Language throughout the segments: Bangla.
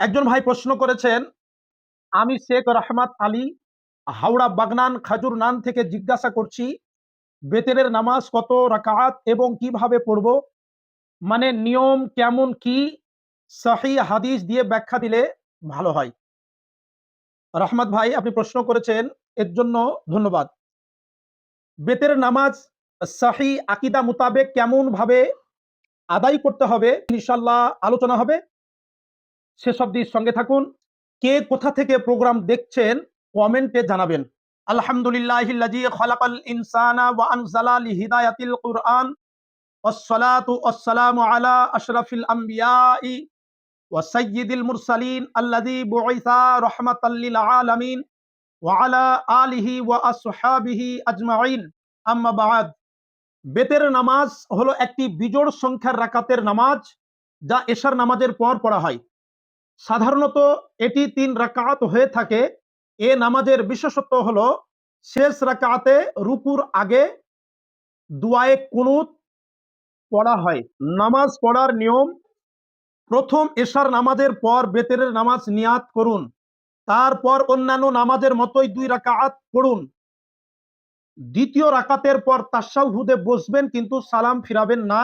একজন ভাই প্রশ্ন করেছেন, আমি শেখ রহমাত আলী হাওড়া বাগনান খাজুর নান থেকে জিজ্ঞাসা করছি, বেতেরের নামাজ কত রাকাত এবং কীভাবে পড়ব? মানে নিয়ম কেমন কি? সহি হাদিস দিয়ে ব্যাখ্যা দিলে ভালো হয়। রহমত ভাই, আপনি প্রশ্ন করেছেন, এর জন্য ধন্যবাদ। বেতের নামাজ সাহি আকিদা মোতাবেক কেমন ভাবে আদায় করতে হবে? ইনশাল্লাহ আলোচনা হবে। সেসব দিক সঙ্গে থাকুন কে কোথা থেকে প্রোগ্রাম দেখছেন কমেন্টে জানাবেন আলহামদুলিল্লাহিল্লাজি খলাকাল ইনসানা ওয়া আনজালা লিহিদায়াতিল কুরআন والصلاة والسلام على أشرف الأنبياء وسيد المرسلين الذي بعث رحمة للعالمين وعلى آله وأصحابه أجمعين أما بعد বেতের নামাজ হলো একটি বিজোড় সংখ্যার রাকাতের নামাজ যা এশার নামাজের পর পড়া হয় সাধারণত এটি তিন রাকাত হয়ে থাকে। এ নামাজের বিশেষত্ব হলো, শেষ রাকাতে রুকুর আগে দুয়ায়ে কুনুত পড়া হয়। নামাজ পড়ার নিয়ম, প্রথম এশার নামাজের পর বেতেরের নামাজ নিয়াত করুন। তারপর অন্যান্য নামাজের মতোই দুই রাকাত পড়ুন। দ্বিতীয় রাকাতের পর তাসাহুদে বসবেন কিন্তু সালাম ফিরাবেন না।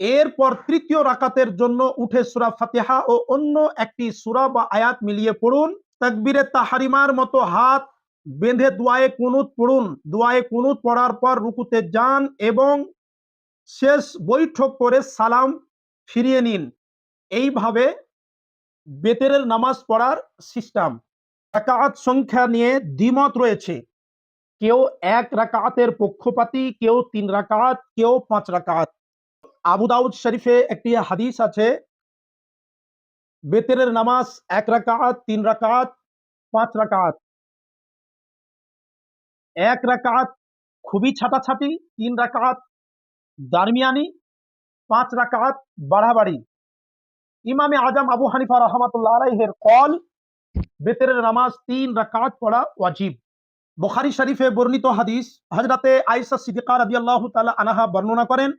এরপর তৃতীয় রাকাতের জন্য উঠে সুরা ফাতেহা ও অন্য একটি সুরা বা আয়াত মিলিয়ে পড়ুন। তাকবিরে তাহারিমার মতো হাত বেঁধে দোয়ায়ে কুনুত পড়ুন। দোয়ায়ে কুনুত পড়ার পর রুকুতে যান এবং শেষ বৈঠক করে সালাম ফিরিয়ে নিন। এইভাবে বেতেরের নামাজ পড়ার সিস্টেম। রাকাত সংখ্যা নিয়ে দ্বিমত রয়েছে। কেউ এক রাকাতের পক্ষপাতী, কেউ তিন রাকাত, কেউ পাঁচ রাকাত। আবু দাউদ শরীফে একটি হাদিস আছে, বেতেরের নামাজ এক রাকাত, তিন রাকাত, পাঁচ রাকাত। এক রাকাত খুবই ছাটাছাটি, তিন রাকাত দারমিয়ানি, পাঁচ রাকাত বাড়াবাড়ি। ইমামে আজম আবু হানিফা রহমাতুল্লাহ আলাইহের কল বেতেরের নামাজ তিন রাকাত পড়া ওয়াজিব। বুখারী শরীফে বর্ণিত হাদিস হজরতে আয়েশা সিদ্দিকা রাদিয়াল্লাহু তাআলা আনাহা বর্ণনা করেন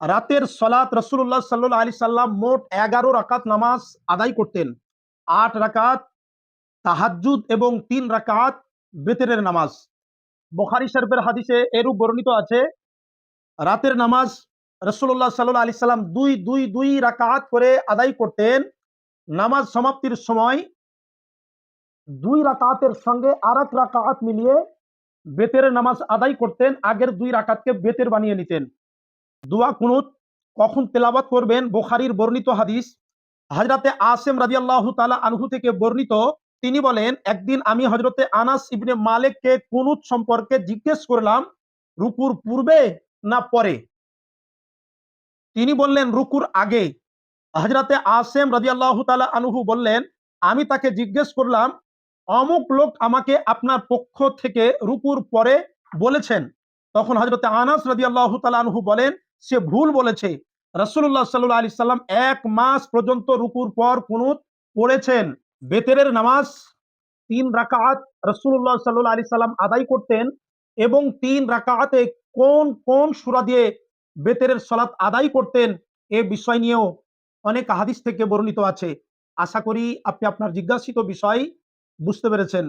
রাতের সলাত রসুল্লাহ সাল্লাহ আলি সাল্লাম মোট এগারো রাকাত নামাজ আদায় করতেন। আট রাকাত তাহাজুদ এবং তিন রাকাত বেতেরের নামাজ। বখারি শরীফের হাদিসে এরূপ বর্ণিত আছে, রাতের নামাজ রসুল্লাহ সাল্লাহ আলি সাল্লাম দুই দুই দুই রাকাত করে আদায় করতেন। নামাজ সমাপ্তির সময় দুই রাকাতের সঙ্গে আর এক রাকাত মিলিয়ে বেতের নামাজ আদায় করতেন। আগের দুই রাকাতকে বেতের বানিয়ে নিতেন। দোয়া কুনুত, কখন তেলাবাত করবেন? বোখারির বর্ণিত হাদিস। হজরতে আসেম রাজি আল্লাহ তালা আনহু থেকে বর্ণিত, তিনি বলেন, একদিন আমি হজরতে আনাস ইবনে মালিককে কুনুত সম্পর্কে জিজ্ঞেস করলাম, রুকুর পূর্বে না পরে? তিনি বললেন, রুকুর আগে। হজরতে আসেম রাজি আল্লাহ তালা আনহু বললেন, আমি তাকে জিজ্ঞেস করলাম, অমুক লোক আমাকে আপনার পক্ষ থেকে রুকুর পরে বলেছেন। তখন হজরতে আনাস রাজি আল্লাহ তালা আনহু বলেন সে ভুল বলেছে। রসুল্লাহ সাল্লু আলি সাল্লাম এক মাস পর্যন্ত রুকুর পর কুনুত পড়েছেন। বেতেরের নামাজ তিন রাকাত রসুল্লাহ সাল্লু আলি সাল্লাম আদায় করতেন এবং তিন রাকাতে কোন কোন সুরা দিয়ে বেতেরের সলাৎ আদায় করতেন এ বিষয় নিয়েও অনেক হাদিস থেকে বর্ণিত আছে। আশা করি আপনি আপনার জিজ্ঞাসিত বিষয় বুঝতে পেরেছেন।